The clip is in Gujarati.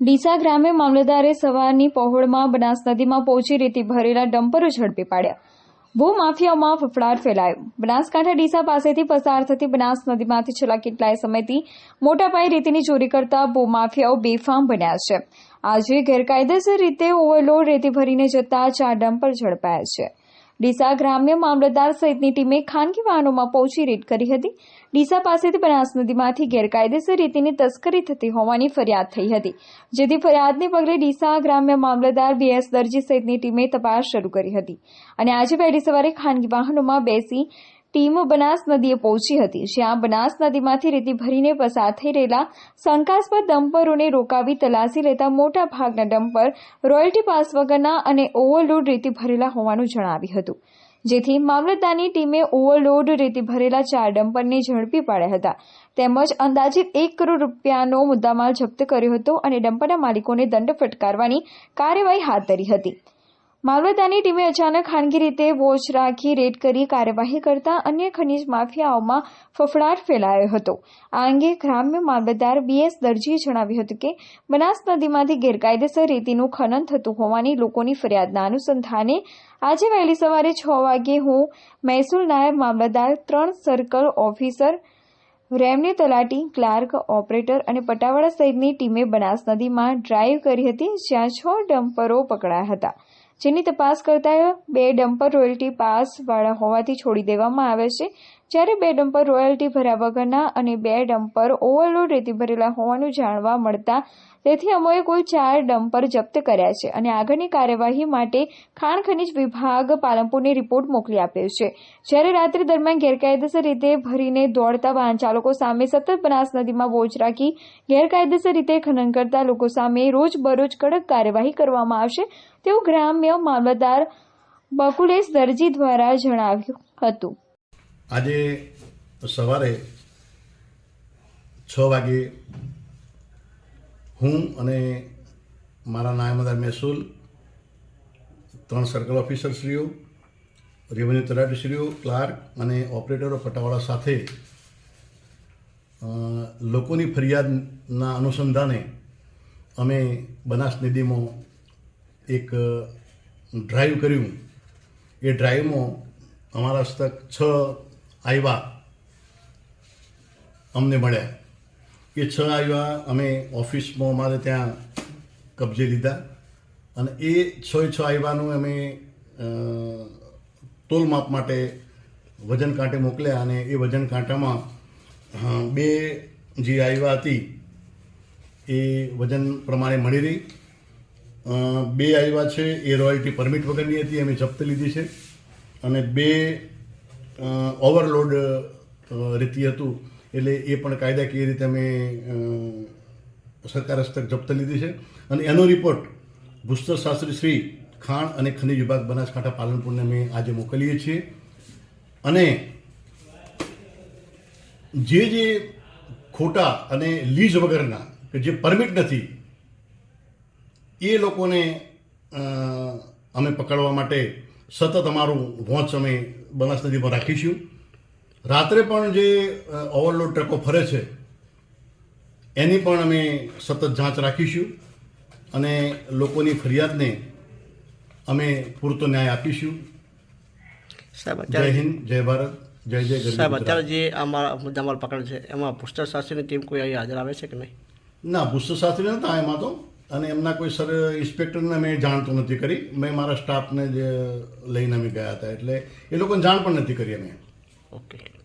ડીસા ગ્રામે મામલતદારે સવારની પહોળમાં બનાસ નદીમાં પહોંચી રેતી ભરેલા ડમ્પરો ઝડપી પાડ્યા. ભૂમાફિયાઓમાં ફફડાટ ફેલાયો. બનાસકાંઠા ડીસા પાસેથી પસાર થતી બનાસ નદીમાંથી છેલ્લા કેટલાય સમયથી મોટા પાયે રેતીની ચોરી કરતા ભૂમાફિયાઓ બેફામ બન્યા છે. આજે ગેરકાયદેસર રીતે ઓવરલોડ રેતી ભરીને જતા ચાર ડમ્પર ઝડપાયા છે. ડીસા ગ્રામ્ય મામલતદાર સહિતની ટીમે ખાનગી વાહનોમાં પહોંચી રેડ કરી હતી. ડીસા પાસેથી બનાસ નદીમાંથી ગેરકાયદેસર રીતેની તસ્કરી થતી હોવાની ફરિયાદ થઈ હતી. જેથી ફરિયાદને પગલે ડીસા ગ્રામ્ય મામલતદાર બીએસ દરજી સહિતની ટીમે તપાસ શરૂ કરી હતી. અને આજે વહેલી સવારે ખાનગી વાહનોમાં બેસી ટીમ બનાસ નદીએ પહોંચી હતી. જ્યાં બનાસ નદીમાંથી રેતી ભરીને પસાર થઈ રહેલા શંકાસ્પદ ડમ્પરોને રોકાવી તલાશી લેતા મોટા ભાગના ડમ્પર રોયલ્ટી પાસ વગરના અને ઓવરલોડ રેતી ભરેલા હોવાનું જણાવ્યું હતું. જેથી મામલતદારની ટીમે ઓવરલોડ રેતી ભરેલા ચાર ડમ્પરને ઝડપી પાડ્યા હતા. તેમજ અંદાજિત એક કરોડ રૂપિયાનો મુદ્દામાલ જપ્ત કર્યો હતો અને ડમ્પરના માલિકોને દંડ ફટકારવાની કાર્યવાહી હાથ ધરી હતી. મામલતદારની ટીમે અચાનક ખાનગી રીતે વોચ રાખી, રેડ કરી, કાર્યવાહી કરતા અન્ય ખનીજ માફિયાઓમાં ફફડાટ ફેલાયો હતો. આ અંગે ગ્રામ્ય મામલતદાર બીએસ દરજીએ જણાવ્યું હતું કે, બનાસ નદીમાંથી ગેરકાયદેસર રેતીનું ખનન થતું હોવાની લોકોની ફરિયાદના અનુસંધાને આજે વહેલી સવારે છ વાગ્યે હું મહેસૂલ નાયબ મામલતદાર ત્રણ સર્કલ ઓફિસર રેવન્યુ તલાટી, ક્લાર્ક, ઓપરેટર અને પટાવાળા સહિતની ટીમે બનાસ નદીમાં ડ્રાઈવ કરી હતી, જ્યાં છ ડમ્પરો પકડાયા હતા. જેની તપાસ કરતા બે ડમ્પર રોયલ્ટી પાસવાળા હોવાથી છોડી દેવામાં આવે છે. જ્યારે બે ડમ્પર રોયલ્ટી ભર્યા વગરના અને બે ડમ્પર ઓવરલોડ રેતી ભરેલા હોવાનું જાણવા મળતા, તેથી અમોએ કુલ ચાર ડમ્પર જપ્ત કર્યા છે અને આગળની કાર્યવાહી માટે ખાણ ખનિજ વિભાગ પાલનપુરને રિપોર્ટ મોકલી આપ્યો છે. જ્યારે રાત્રિ દરમિયાન ગેરકાયદેસર રીતે ભરીને દોડતા વાહન ચાલકો સામે સતત બનાસ નદીમાં બોજ રાખી ગેરકાયદેસર રીતે ખનન કરતા લોકો સામે રોજબરોજ કડક કાર્યવાહી કરવામાં આવશે તેવું ગ્રામ્ય મામલતદાર બકુલેશ દરજી દ્વારા જણાવ્યું હતું. આજે સવારે છ વાગે હું અને મારા નાયમદાર મહેસૂલ ત્રણ સર્કલ ઓફિસરશ્રીઓ રેવન્યુ તલાટીશ્રીઓ ક્લાર્ક અને ઓપરેટરો પટાવાળા સાથે લોકોની ફરિયાદના અનુસંધાને અમે બનાસ નદીમાં એક ડ્રાઈવ કર્યું. એ ડ્રાઈવમાં અમારા હસ્તક છ આવ્યા. અમને મળ્યા. એ છ આવ્યા, અમે ઓફિસમાં અમારે ત્યાં કબજે લીધા. અને એ છ છ આવ્યાનું અમે તોલ માપ માટે વજન કાંટે મોકલ્યા અને એ વજન કાંટામાં બે જે આવ્યા હતી, એ વજન પ્રમાણે મળી રહી. બે આવ્યા છે, એ રોયલ્ટી પરમિટ વગરની હતી અમે જપ્ત લીધી છે. અને બે ઓવરલોડ રીતિ હતું. એટલે એ પણ કાયદાકીય રીતે અમે સરકાર હસ્તક જપ્ત લીધી છે. અને એનો રિપોર્ટ ભૂસ્તર શાસ્ત્રી શ્રી ખાણ અને ખનિજ વિભાગ બનાસકાંઠા પાલનપુરને અમે આજે મોકલીએ છીએ. અને જે જે ખોટા અને લીઝ વગરના કે જે પરમિટ નથી, એ લોકોને અમે પકડવા માટે સતત અમારું વોચ અમે બનાસ નદીમાં રાખીશું. રાત્રે પણ જે ઓવરલોડ ટ્રકો ફરે છે એની પણ અમે સતત જાંચ રાખીશું અને લોકોની ફરિયાદને અમે પૂરતો ન્યાય આપીશું. જય હિન્દ જય ભારત જય જય સાહેબ અત્યારે જે અમારા મુદ્દામાલ પકડ છે એમાં પુસ્તક શાસ્ત્રીની ટીમ કોઈ અહીં હાજર આવે છે કે નહીં? ના પુસ્તક શાસ્ત્રી નતા એમાં તો. અને એમના કોઈ સર, ઇન્સ્પેક્ટરને મેં જાણ નથી કરી. મેં મારા સ્ટાફને જ લઈને અમે ગયા હતા. એટલે એ લોકોને જાણ પણ નથી કરી અમે. ઓકે.